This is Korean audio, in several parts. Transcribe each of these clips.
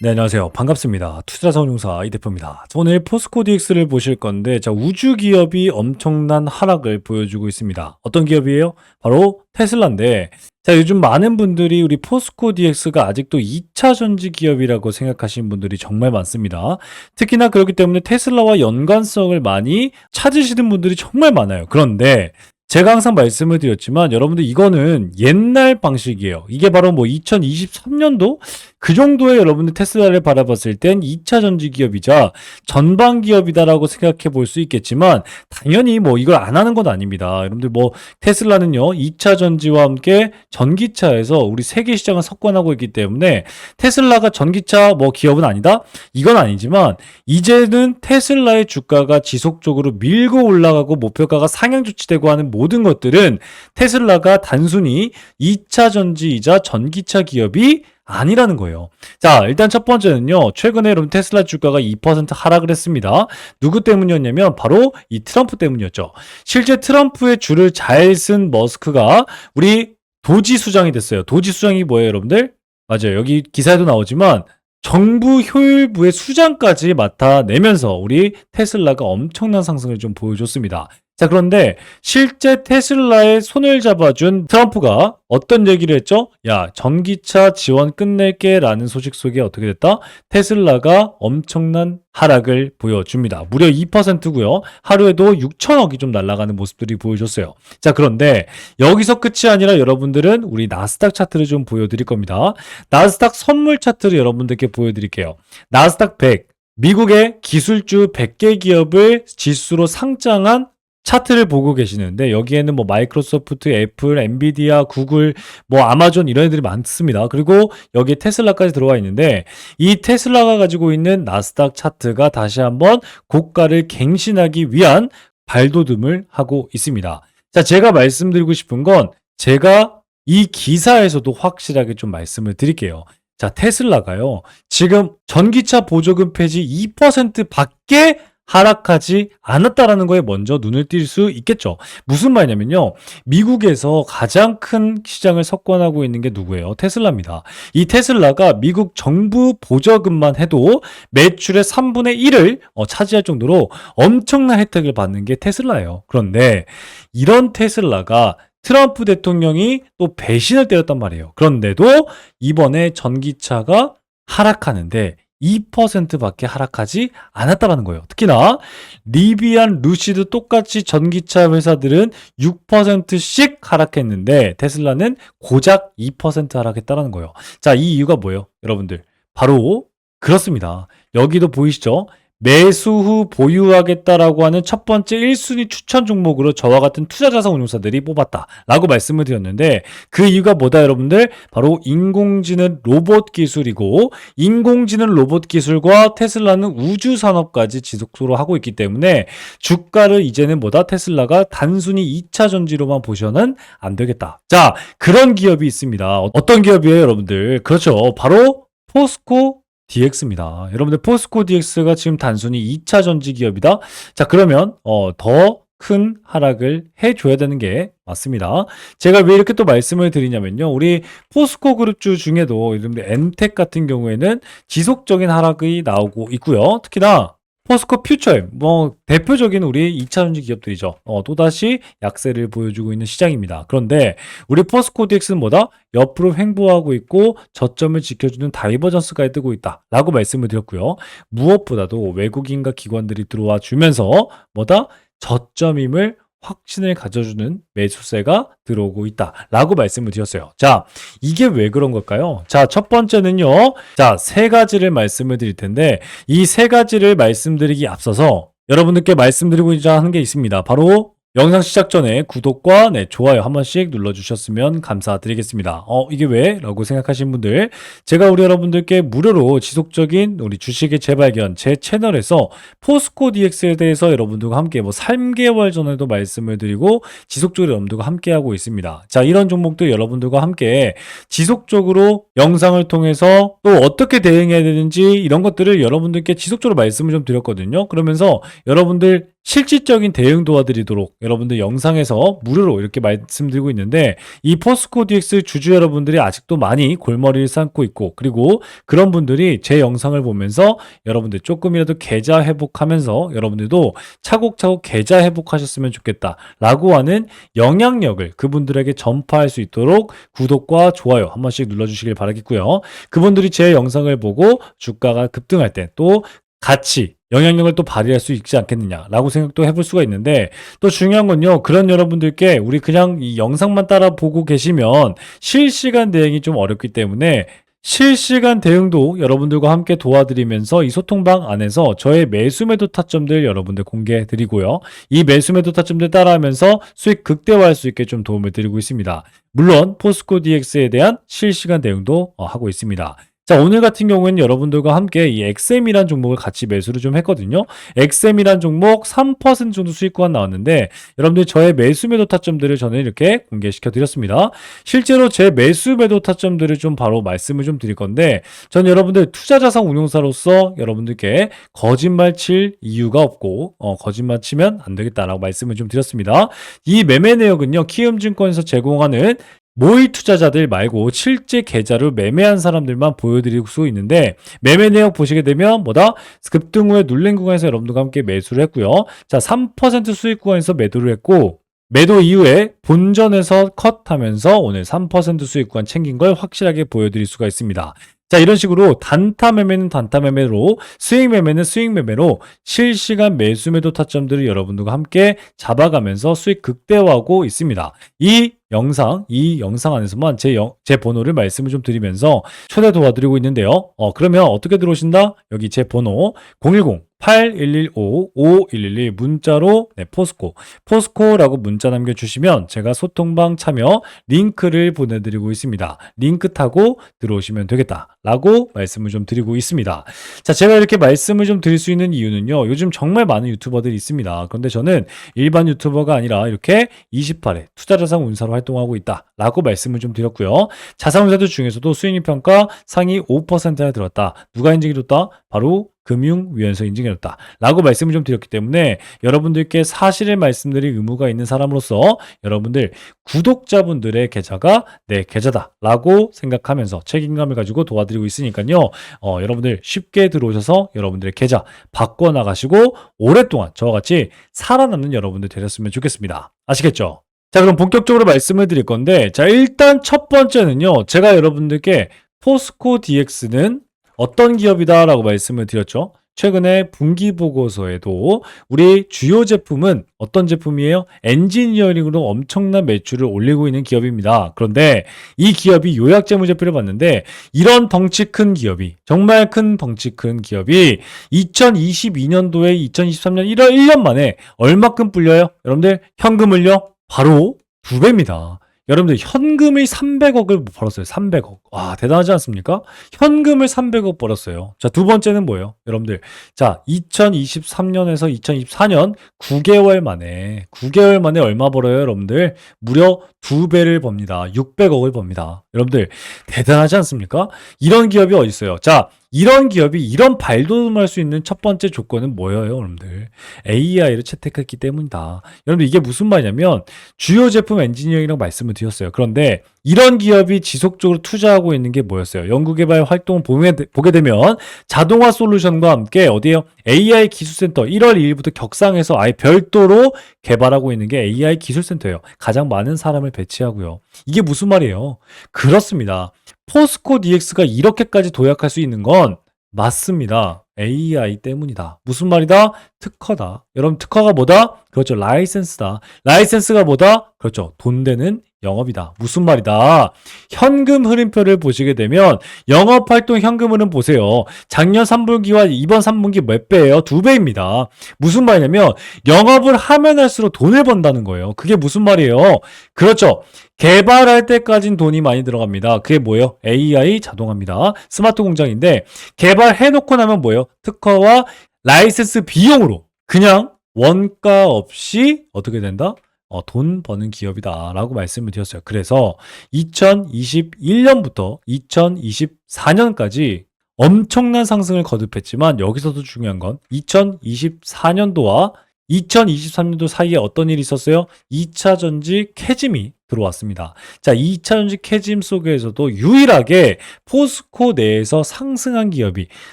네, 안녕하세요. 반갑습니다. 투자자원용사 이 대표입니다. 자, 오늘 포스코 DX를 보실 건데, 자, 우주 기업이 엄청난 하락을 보여주고 있습니다. 어떤 기업이에요? 바로 테슬라인데, 자, 요즘 많은 분들이 우리 포스코 DX가 아직도 2차 전지 기업이라고 생각하시는 분들이 정말 많습니다. 특히나 그렇기 때문에 테슬라와 연관성을 많이 찾으시는 분들이 정말 많아요. 그런데, 제가 항상 말씀을 드렸지만 여러분들 이거는 옛날 방식이에요. 이게 바로 뭐 2023년도 그 정도의 여러분들 테슬라를 바라봤을 땐 2차 전지 기업이자 전방 기업이다라고 생각해 볼 수 있겠지만 당연히 뭐 이걸 안 하는 건 아닙니다. 여러분들 뭐 테슬라는요 2차 전지와 함께 전기차에서 우리 세계 시장을 석권하고 있기 때문에 테슬라가 전기차 뭐 기업은 아니다? 이건 아니지만 이제는 테슬라의 주가가 지속적으로 밀고 올라가고 목표가가 상향 조치되고 하는 모든 것들은 테슬라가 단순히 2차 전지이자 전기차 기업이 아니라는 거예요. 자, 일단 첫 번째는요. 최근에 여러분 테슬라 주가가 2% 하락을 했습니다. 누구 때문이었냐면 바로 이 트럼프 때문이었죠. 실제 트럼프의 줄을 잘 쓴 머스크가 우리 도지 수장이 됐어요. 도지 수장이 뭐예요, 여러분들? 맞아요. 여기 기사에도 나오지만 정부 효율부의 수장까지 맡아내면서 우리 테슬라가 엄청난 상승을 좀 보여줬습니다. 자, 그런데 실제 테슬라의 손을 잡아준 트럼프가 어떤 얘기를 했죠? 야, 전기차 지원 끝낼게 라는 소식 속에 어떻게 됐다? 테슬라가 엄청난 하락을 보여줍니다. 무려 2%고요. 하루에도 6천억이 좀 날아가는 모습들이 보여줬어요. 자, 그런데 여기서 끝이 아니라 여러분들은 우리 나스닥 차트를 좀 보여드릴 겁니다. 나스닥 선물 차트를 여러분들께 보여드릴게요. 나스닥 100, 미국의 기술주 100개 기업을 지수로 상장한 차트를 보고 계시는데 여기에는 뭐 마이크로소프트, 애플, 엔비디아, 구글, 뭐 아마존 이런 애들이 많습니다. 그리고 여기에 테슬라까지 들어와 있는데 이 테슬라가 가지고 있는 나스닥 차트가 다시 한번 고가를 갱신하기 위한 발돋움을 하고 있습니다. 자, 제가 말씀드리고 싶은 건 제가 이 기사에서도 확실하게 좀 말씀을 드릴게요. 자, 테슬라가요. 지금 전기차 보조금 폐지 2% 밖에 하락하지 않았다라는 거에 먼저 눈을 띌 수 있겠죠. 무슨 말이냐면요. 미국에서 가장 큰 시장을 석권하고 있는 게 누구예요? 테슬라입니다. 이 테슬라가 미국 정부 보조금만 해도 매출의 3분의 1을 어, 차지할 정도로 엄청난 혜택을 받는 게 테슬라예요. 그런데 이런 테슬라가 트럼프 대통령이 또 배신을 때렸단 말이에요. 그런데도 이번에 전기차가 하락하는데 2%밖에 하락하지 않았다라는 거예요. 특히나 리비안, 루시드 똑같이 전기차 회사들은 6%씩 하락했는데 테슬라는 고작 2% 하락했다라는 거예요. 자, 이 이유가 뭐예요? 여러분들. 바로 그렇습니다. 여기도 보이시죠? 매수 후 보유하겠다라고 하는 첫 번째 1순위 추천 종목으로 저와 같은 투자자산 운용사들이 뽑았다라고 말씀을 드렸는데 그 이유가 뭐다 여러분들? 바로 인공지능 로봇 기술이고 인공지능 로봇 기술과 테슬라는 우주 산업까지 지속적으로 하고 있기 때문에 주가를 이제는 뭐다 테슬라가 단순히 2차 전지로만 보셔는 안 되겠다. 자, 그런 기업이 있습니다. 어떤 기업이에요, 여러분들? 그렇죠. 바로 포스코 DX입니다. 여러분들 포스코 DX가 지금 단순히 2차 전지 기업이다. 자, 그러면 어, 더 큰 하락을 해줘야 되는 게 맞습니다. 제가 왜 이렇게 또 말씀을 드리냐면요. 우리 포스코 그룹주 중에도 여러분들 엔텍 같은 경우에는 지속적인 하락이 나오고 있고요. 특히나 포스코 퓨처엠, 뭐 대표적인 우리 2차 전지 기업들이죠. 어, 또다시 약세를 보여주고 있는 시장입니다. 그런데 우리 포스코 DX는 뭐다? 옆으로 횡보하고 있고 저점을 지켜주는 다이버전스가 뜨고 있다 라고 말씀을 드렸고요. 무엇보다도 외국인과 기관들이 들어와 주면서 뭐다? 저점임을 확신을 가져주는 매수세가 들어오고 있다라고 말씀을 드렸어요. 자, 이게 왜 그런 걸까요? 자, 첫 번째는요. 자, 세 가지를 말씀을 드릴 텐데 이 세 가지를 말씀드리기 앞서서 여러분들께 말씀드리고자 하는 게 있습니다. 바로 영상 시작 전에 구독과 네, 좋아요 한 번씩 눌러주셨으면 감사드리겠습니다. 어, 이게 왜? 라고 생각하시는 분들, 제가 우리 여러분들께 무료로 지속적인 우리 주식의 재발견 제 채널에서 포스코 DX에 대해서 여러분들과 함께 뭐 3개월 전에도 말씀을 드리고 지속적으로 여러분들과 함께 하고 있습니다. 자, 이런 종목들 여러분들과 함께 지속적으로 영상을 통해서 또 어떻게 대응해야 되는지 이런 것들을 여러분들께 지속적으로 말씀을 좀 드렸거든요. 그러면서 여러분들 실질적인 대응 도와드리도록 여러분들 영상에서 무료로 이렇게 말씀드리고 있는데 이 포스코 DX 주주 여러분들이 아직도 많이 골머리를 쌓고 있고 그리고 그런 분들이 제 영상을 보면서 여러분들 조금이라도 계좌 회복하면서 여러분들도 차곡차곡 계좌 회복하셨으면 좋겠다 라고 하는 영향력을 그분들에게 전파할 수 있도록 구독과 좋아요 한 번씩 눌러주시길 바라겠고요. 그분들이 제 영상을 보고 주가가 급등할 때 또 같이 영향력을 또 발휘할 수 있지 않겠느냐라고 생각도 해볼 수가 있는데 또 중요한 건요 그런 여러분들께 우리 그냥 이 영상만 따라 보고 계시면 실시간 대응이 좀 어렵기 때문에 실시간 대응도 여러분들과 함께 도와드리면서 이 소통방 안에서 저의 매수 매도 타점들 여러분들 공개해 드리고요. 이 매수 매도 타점들 따라하면서 수익 극대화할 수 있게 좀 도움을 드리고 있습니다. 물론 포스코 DX에 대한 실시간 대응도 어, 하고 있습니다. 자, 오늘 같은 경우에는 여러분들과 함께 이 XM이란 종목을 같이 매수를 좀 했거든요. XM이란 종목 3% 정도 수익권 나왔는데 여러분들 저의 매수 매도 타점들을 저는 이렇게 공개시켜 드렸습니다. 실제로 제 매수 매도 타점들을 좀 바로 말씀을 좀 드릴 건데 저는 여러분들 투자 자산 운용사로서 여러분들께 거짓말 칠 이유가 없고 어, 거짓말 치면 안 되겠다라고 말씀을 좀 드렸습니다. 이 매매 내역은요. 키움증권에서 제공하는 모의 투자자들 말고 실제 계좌를 매매한 사람들만 보여드릴 수 있는데 매매 내역 보시게 되면 뭐다 급등 후에 눌린 구간에서 여러분들과 함께 매수를 했고요. 자, 3% 수익 구간에서 매도를 했고 매도 이후에 본전에서 컷하면서 오늘 3% 수익 구간 챙긴 걸 확실하게 보여드릴 수가 있습니다. 자, 이런 식으로 단타 매매는 단타 매매로, 수익 매매는 수익 매매로 실시간 매수 매도 타점들을 여러분들과 함께 잡아가면서 수익 극대화하고 있습니다. 이 영상, 이 영상 안에서만 제, 영, 제 번호를 말씀을 좀 드리면서 초대 도와드리고 있는데요. 어, 그러면 어떻게 들어오신다? 여기 제 번호 010 8115-5111 문자로 네, 포스코 포스코라고 문자 남겨주시면 제가 소통방 참여 링크를 보내드리고 있습니다. 링크 타고 들어오시면 되겠다 라고 말씀을 좀 드리고 있습니다. 자 제가 이렇게 말씀을 좀 드릴 수 있는 이유는요. 요즘 정말 많은 유튜버들이 있습니다. 그런데 저는 일반 유튜버가 아니라 이렇게 28회 투자자산 운사로 활동하고 있다 라고 말씀을 좀 드렸고요. 자산운사들 중에서도 수익률 평가 상위 5%나 들었다. 누가 인증해줬다? 바로 금융위원회에서 인증해줬다. 라고 말씀을 좀 드렸기 때문에 여러분들께 사실을 말씀드릴 의무가 있는 사람으로서 여러분들 구독자분들의 계좌가 내 계좌다. 라고 생각하면서 책임감을 가지고 도와드리고 있으니까요. 어, 여러분들 쉽게 들어오셔서 여러분들의 계좌 바꿔나가시고 오랫동안 저와 같이 살아남는 여러분들 되셨으면 좋겠습니다. 아시겠죠? 자, 그럼 본격적으로 말씀을 드릴 건데, 자, 일단 첫 번째는요, 제가 여러분들께 포스코 DX는 어떤 기업이다라고 말씀을 드렸죠. 최근에 분기 보고서에도 우리 주요 제품은 어떤 제품이에요? 엔지니어링으로 엄청난 매출을 올리고 있는 기업입니다. 그런데 이 기업이 요약 재무제표를 봤는데 이런 덩치 큰 기업이 정말 큰 덩치 큰 기업이 2022년도에 2023년 1월 1년 만에 얼마큼 불려요? 여러분들 현금을요? 바로 두 배입니다. 여러분들 현금을 300억을 벌었어요. 300억. 와, 대단하지 않습니까? 현금을 300억 벌었어요. 자, 두 번째는 뭐예요? 여러분들. 자, 2023년에서 2024년 9개월 만에 9개월 만에 얼마 벌어요, 여러분들? 무려 두 배를 법니다. 600억을 법니다. 여러분들 대단하지 않습니까? 이런 기업이 어디 있어요? 자, 이런 기업이 이런 발돋움할 수 있는 첫 번째 조건은 뭐예요, 여러분들? AI를 채택했기 때문이다. 여러분들 이게 무슨 말이냐면 주요 제품 엔지니어링이라고 말씀을 드렸어요. 그런데 이런 기업이 지속적으로 투자하고 있는 게 뭐였어요? 연구개발 활동을 보게 되면 자동화 솔루션과 함께 어디에요? AI 기술센터 1월 2일부터 격상해서 아예 별도로 개발하고 있는 게 AI 기술센터예요. 가장 많은 사람을 배치하고요. 이게 무슨 말이에요? 그렇습니다. 포스코 DX가 이렇게까지 도약할 수 있는 건 맞습니다. AI 때문이다. 무슨 말이다? 특허다. 여러분 특허가 뭐다? 그렇죠. 라이센스다. 라이센스가 뭐다? 그렇죠. 돈 되는 영업이다. 무슨 말이다? 현금 흐름표를 보시게 되면 영업 활동 현금 흐름 보세요. 작년 3분기와 이번 3분기 몇 배예요? 두 배입니다. 무슨 말이냐면 영업을 하면 할수록 돈을 번다는 거예요. 그게 무슨 말이에요? 그렇죠. 개발할 때까진 돈이 많이 들어갑니다. 그게 뭐예요? AI 자동화입니다. 스마트 공장인데 개발해 놓고 나면 뭐예요? 특허와 라이센스 비용으로 그냥 원가 없이 어떻게 된다? 어, 돈 버는 기업이다 라고 말씀을 드렸어요. 그래서 2021년부터 2024년까지 엄청난 상승을 거듭했지만 여기서도 중요한 건 2024년도와 2023년도 사이에 어떤 일이 있었어요? 2차 전지 캐짐이 들어왔습니다. 자, 2차 전지 캐짐 속에서도 유일하게 포스코 내에서 상승한 기업이,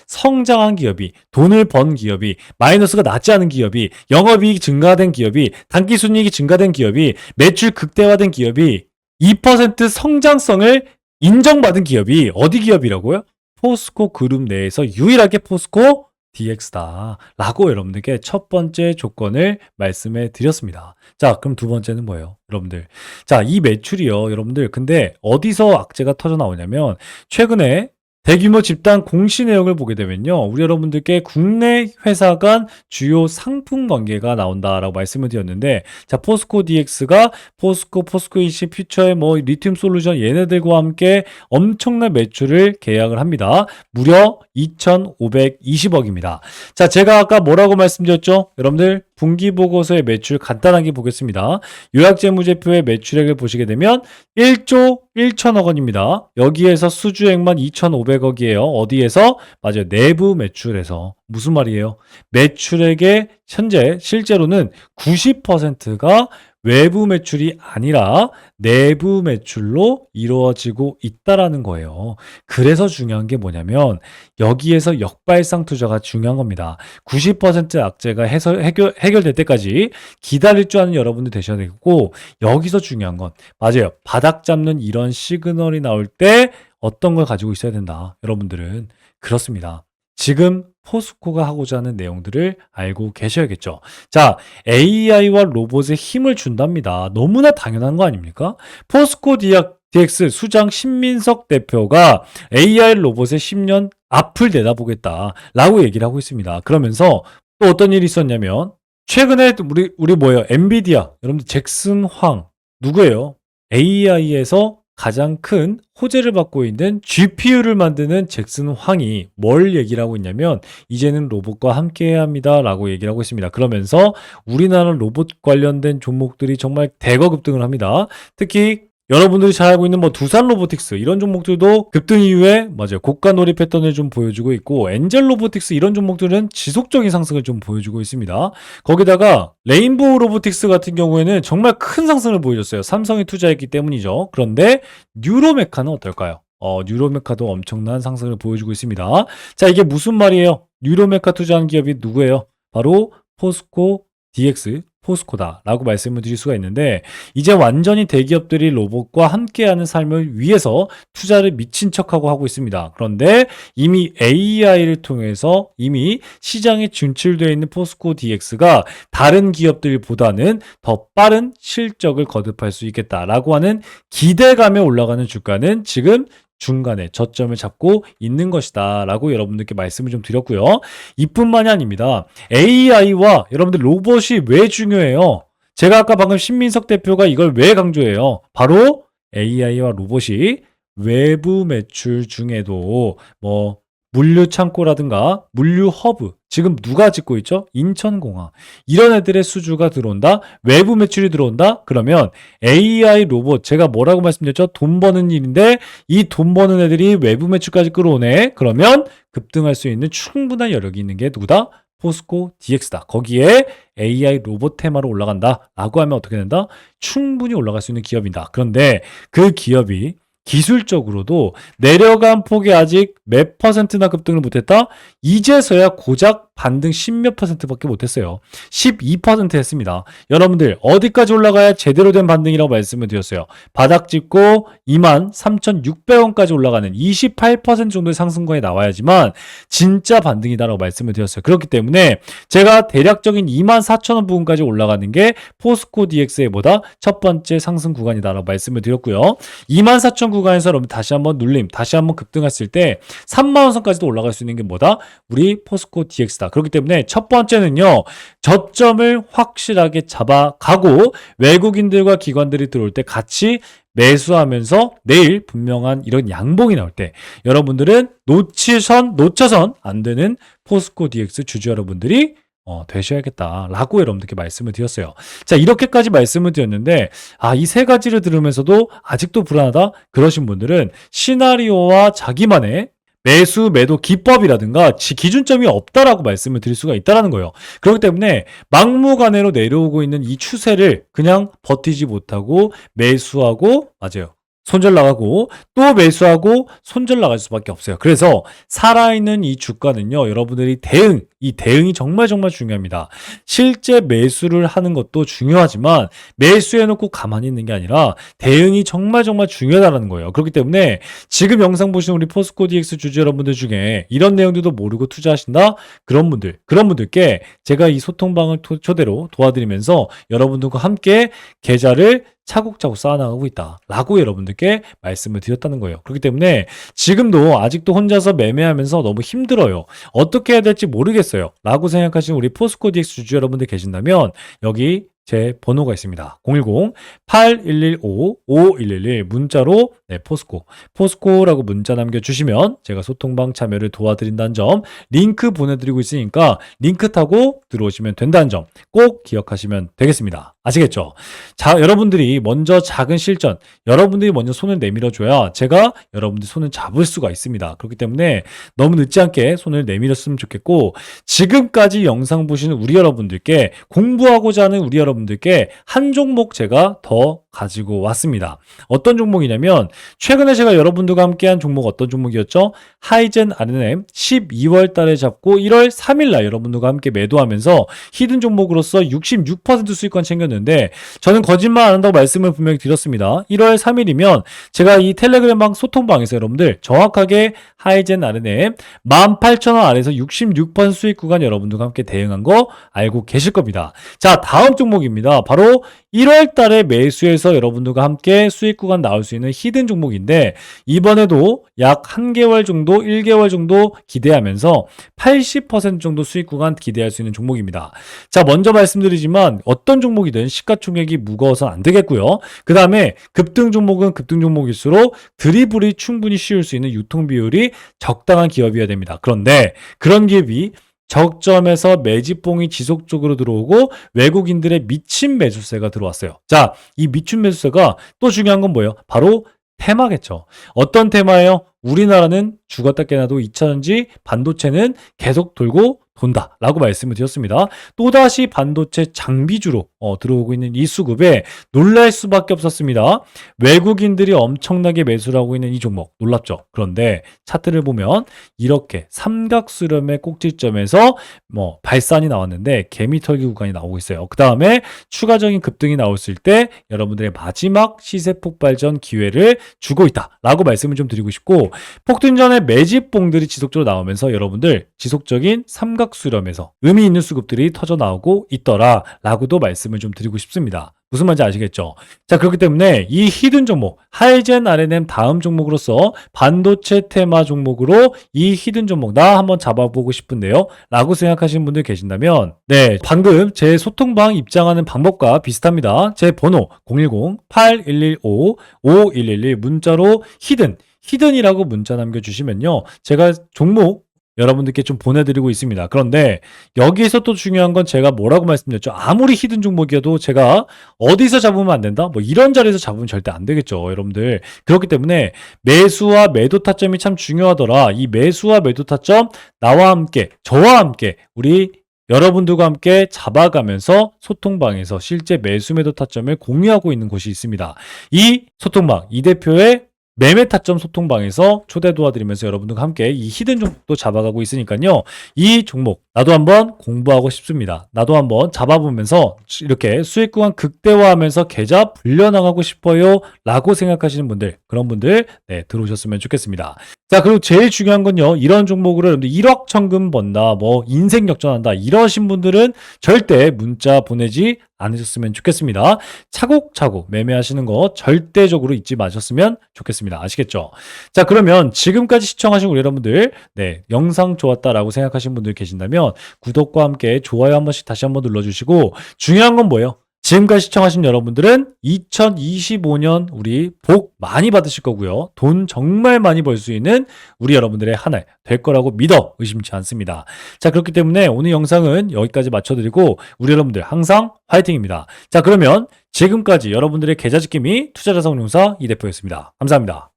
성장한 기업이, 돈을 번 기업이, 마이너스가 낮지 않은 기업이, 영업이익이 증가된 기업이, 단기 순이익이 증가된 기업이, 매출 극대화된 기업이 2% 성장성을 인정받은 기업이 어디 기업이라고요? 포스코 그룹 내에서 유일하게 포스코 DX다. 라고 여러분들께 첫 번째 조건을 말씀해 드렸습니다. 자, 그럼 두 번째는 뭐예요? 여러분들. 자, 이 매출이요. 여러분들. 근데 어디서 악재가 터져 나오냐면 최근에 대규모 집단 공시 내용을 보게 되면요. 우리 여러분들께 국내 회사 간 주요 상품 관계가 나온다라고 말씀을 드렸는데, 자, 포스코 DX가 포스코, 포스코 이시 퓨처의 뭐 리튬 솔루션 얘네들과 함께 엄청난 매출을 계약을 합니다. 무려 2,520억입니다. 자, 제가 아까 뭐라고 말씀드렸죠? 여러분들 분기 보고서의 매출 간단하게 보겠습니다. 요약재무제표의 매출액을 보시게 되면 1조 1천억 원입니다. 여기에서 수주액만 2,500억이에요. 어디에서? 맞아요. 내부 매출에서. 무슨 말이에요? 매출액의 현재 실제로는 90%가 외부 매출이 아니라 내부 매출로 이루어지고 있다라는 거예요. 그래서 중요한 게 뭐냐면 여기에서 역발상 투자가 중요한 겁니다. 90% 악재가 해서 해결, 해결될 때까지 기다릴 줄 아는 여러분들 되셔야 되고 여기서 중요한 건 맞아요. 바닥 잡는 이런 시그널이 나올 때 어떤 걸 가지고 있어야 된다. 여러분들은 그렇습니다. 지금 포스코가 하고자 하는 내용들을 알고 계셔야겠죠. 자, AI와 로봇에 힘을 준답니다. 너무나 당연한 거 아닙니까? 포스코 디악 DX 수장 신민석 대표가 AI 로봇의 10년 앞을 내다보겠다라고 얘기를 하고 있습니다. 그러면서 또 어떤 일이 있었냐면 최근에 우리 우리 뭐예요? 엔비디아 여러분들 잭슨 황 누구예요? AI에서 가장 큰 호재를 받고 있는 GPU를 만드는 잭슨 황이 뭘 얘기를 하고 있냐면 이제는 로봇과 함께 해야 합니다 라고 얘기를 하고 있습니다. 그러면서 우리나라 로봇 관련된 종목들이 정말 대거 급등을 합니다. 특히 여러분들이 잘 알고 있는 뭐 두산 로보틱스 이런 종목들도 급등 이후에 맞아요 고가 놀이 패턴을 좀 보여주고 있고 엔젤 로보틱스 이런 종목들은 지속적인 상승을 좀 보여주고 있습니다. 거기다가 레인보우 로보틱스 같은 경우에는 정말 큰 상승을 보여줬어요. 삼성이 투자했기 때문이죠. 그런데 뉴로메카는 어떨까요? 어, 뉴로메카도 엄청난 상승을 보여주고 있습니다. 자, 이게 무슨 말이에요? 뉴로메카 투자한 기업이 누구예요? 바로 포스코 DX 포스코다라고 말씀을 드릴 수가 있는데 이제 완전히 대기업들이 로봇과 함께하는 삶을 위해서 투자를 미친 척하고 하고 있습니다. 그런데 이미 AI를 통해서 이미 시장에 진출되어 있는 포스코 DX가 다른 기업들보다는 더 빠른 실적을 거듭할 수 있겠다라고 하는 기대감에 올라가는 주가는 지금 중간에 저점을 잡고 있는 것이다 라고 여러분들께 말씀을 좀 드렸고요. 이뿐만이 아닙니다. AI와 여러분들 로봇이 왜 중요해요? 제가 아까 방금 신민석 대표가 이걸 왜 강조해요? 바로 AI와 로봇이 외부 매출 중에도 뭐 물류 창고라든가 물류 허브 지금 누가 짓고 있죠? 인천공항 이런 애들의 수주가 들어온다 외부 매출이 들어온다 그러면 AI 로봇 제가 뭐라고 말씀드렸죠? 돈 버는 일인데 이 돈 버는 애들이 외부 매출까지 끌어오네 그러면 급등할 수 있는 충분한 여력이 있는 게 누구다? 포스코 DX다. 거기에 AI 로봇 테마로 올라간다. 라고 하면 어떻게 된다? 충분히 올라갈 수 있는 기업이다. 그런데 그 기업이 기술적으로도 내려간 폭이 아직 몇 퍼센트나 급등을 못했다? 이제서야 고작 반등 10몇 퍼센트밖에 못했어요. 12% 했습니다. 여러분들 어디까지 올라가야 제대로 된 반등이라고 말씀을 드렸어요. 바닥 찍고 23,600원까지 올라가는 28% 정도의 상승권에 나와야지만 진짜 반등이다라고 말씀을 드렸어요. 그렇기 때문에 제가 대략적인 24,000원 부분까지 올라가는 게 포스코 DX의 보다 첫 번째 상승 구간이다라고 말씀을 드렸고요. 24,000 구간에서 여러분 다시 한번 눌림, 다시 한번 급등했을 때 3만 원 선까지도 올라갈 수 있는 게 뭐다? 우리 포스코 DX 다. 그렇기 때문에 첫 번째는요. 저점을 확실하게 잡아가고 외국인들과 기관들이 들어올 때 같이 매수하면서 내일 분명한 이런 양봉이 나올 때 여러분들은 놓치선 놓쳐선 안 되는 포스코 DX 주주 여러분들이 어, 되셔야겠다라고 여러분들께 말씀을 드렸어요. 자, 이렇게까지 말씀을 드렸는데, 아, 이 세 가지를 들으면서도 아직도 불안하다? 그러신 분들은 시나리오와 자기만의 매수 매도 기법이라든가 지- 기준점이 없다라고 말씀을 드릴 수가 있다라는 거예요. 그렇기 때문에 막무가내로 내려오고 있는 이 추세를 그냥 버티지 못하고 매수하고 맞아요. 손절 나가고 또 매수하고 손절 나갈 수밖에 없어요. 그래서 살아있는 이 주가는요, 여러분들이 대응, 이 대응이 정말 정말 중요합니다. 실제 매수를 하는 것도 중요하지만 매수해놓고 가만히 있는 게 아니라 대응이 정말 정말 중요하다는 거예요. 그렇기 때문에 지금 영상 보시는 우리 포스코 DX 주주 여러분들 중에 이런 내용들도 모르고 투자하신다? 그런 분들, 그런 분들께 제가 이 소통방을 토- 초대로 도와드리면서 여러분들과 함께 계좌를 차곡차곡 쌓아나가고 있다. 라고 여러분들께 말씀을 드렸다는 거예요. 그렇기 때문에 지금도 아직도 혼자서 매매하면서 너무 힘들어요. 어떻게 해야 될지 모르겠어요. 라고 생각하시는 우리 포스코 DX 주주 여러분들 계신다면 여기 제 번호가 있습니다. 010-8115-5111 문자로 네, 포스코 포스코라고 문자 남겨주시면 제가 소통방 참여를 도와드린다는 점 링크 보내드리고 있으니까 링크 타고 들어오시면 된다는 점 꼭 기억하시면 되겠습니다. 아시겠죠? 자, 여러분들이 먼저 작은 실전, 여러분들이 먼저 손을 내밀어줘야 제가 여러분들 손을 잡을 수가 있습니다. 그렇기 때문에 너무 늦지 않게 손을 내밀었으면 좋겠고, 지금까지 영상 보시는 우리 여러분들께 공부하고자 하는 우리 여러분들께 한 종목 제가 더 가지고 왔습니다. 어떤 종목이냐면, 최근에 제가 여러분들과 함께한 종목 어떤 종목이었죠? 하이젠 RNM 12월 달에 잡고 1월 3일 날 여러분들과 함께 매도하면서 히든 종목으로서 66% 수익권 챙겼는데 저는 거짓말 안 한다고 말씀을 분명히 드렸습니다. 1월 3일이면 제가 이 텔레그램방 소통방에서 여러분들 정확하게 하이젠 RNM 18,000원 아래에서 66% 수익 구간 여러분들과 함께 대응한 거 알고 계실 겁니다. 자, 다음 종목입니다. 바로 1월 달에 매수해서 여러분들과 함께 수익 구간 나올 수 있는 히든 종목인데 이번에도 약한 개월 정도, 1개월 정도 기대하면서 80% 정도 수익 구간 기대할 수 있는 종목입니다. 자, 먼저 말씀드리지만 어떤 종목이든 시가총액이 무거워서는 안 되겠고요. 그 다음에 급등 종목은 급등 종목일수록 드리블이 충분히 쉬울 수 있는 유통 비율이 적당한 기업이어야 됩니다. 그런데 그런 기업이 적점에서 매집봉이 지속적으로 들어오고 외국인들의 미친 매수세가 들어왔어요. 자, 이 미친 매수세가 또 중요한 건 뭐예요? 바로 테마겠죠. 어떤 테마예요? 우리나라는 죽었다 깨나도 2차전지 반도체는 계속 돌고 돈다 라고 말씀을 드렸습니다. 또다시 반도체 장비주로 어, 들어오고 있는 이 수급에 놀랄 수밖에 없었습니다. 외국인들이 엄청나게 매수를 하고 있는 이 종목 놀랍죠. 그런데 차트를 보면 이렇게 삼각수렴의 꼭지점에서 뭐 발산이 나왔는데 개미털기 구간이 나오고 있어요. 그 다음에 추가적인 급등이 나왔을 때 여러분들의 마지막 시세 폭발전 기회를 주고 있다 라고 말씀을 좀 드리고 싶고 폭등 전에 매집봉들이 지속적으로 나오면서 여러분들 지속적인 삼각 수렴에서 의미 있는 수급들이 터져 나오고 있더라라고도 말씀을 좀 드리고 싶습니다. 무슨 말인지 아시겠죠? 자, 그렇기 때문에 이 히든 종목, 하이젠 RNM 다음 종목으로서 반도체 테마 종목으로 이 히든 종목 나 한번 잡아보고 싶은데요. 라고 생각하시는 분들 계신다면, 네, 방금 제 소통방 입장하는 방법과 비슷합니다. 제 번호 010-8115-5111 문자로 히든, 히든이라고 문자 남겨주시면요. 제가 종목 여러분들께 좀 보내드리고 있습니다. 그런데 여기에서 또 중요한 건 제가 뭐라고 말씀드렸죠? 아무리 히든 종목이어도 제가 어디서 잡으면 안 된다? 뭐 이런 자리에서 잡으면 절대 안 되겠죠, 여러분들. 그렇기 때문에 매수와 매도 타점이 참 중요하더라. 이 매수와 매도 타점 나와 함께, 저와 함께 우리 여러분들과 함께 잡아가면서 소통방에서 실제 매수 매도 타점을 공유하고 있는 곳이 있습니다. 이 소통방, 이 대표의 매매 타점 소통방에서 초대 도와드리면서 여러분들과 함께 이 히든 종목도 잡아가고 있으니까요. 이 종목 나도 한번 공부하고 싶습니다. 나도 한번 잡아보면서 이렇게 수익 구간 극대화하면서 계좌 불려나가고 싶어요. 라고 생각하시는 분들, 그런 분들, 네, 들어오셨으면 좋겠습니다. 자, 그리고 제일 중요한 건요. 이런 종목으로 여러분들 1억 천금 번다, 뭐 인생 역전한다. 이러신 분들은 절대 문자 보내지 않으셨으면 좋겠습니다. 차곡차곡 매매하시는 거 절대적으로 잊지 마셨으면 좋겠습니다. 아시겠죠? 자, 그러면 지금까지 시청하신 우리 여러분들, 네, 영상 좋았다라고 생각하시는 분들 계신다면 구독과 함께 좋아요 한 번씩 다시 한번 눌러주시고 중요한 건 뭐예요? 지금까지 시청하신 여러분들은 2025년 우리 복 많이 받으실 거고요. 돈 정말 많이 벌 수 있는 우리 여러분들의 한 해 될 거라고 믿어 의심치 않습니다. 자, 그렇기 때문에 오늘 영상은 여기까지 맞춰드리고 우리 여러분들 항상 화이팅입니다. 자, 그러면 지금까지 여러분들의 계좌 지킴이 투자자성용사 이 대표였습니다. 감사합니다.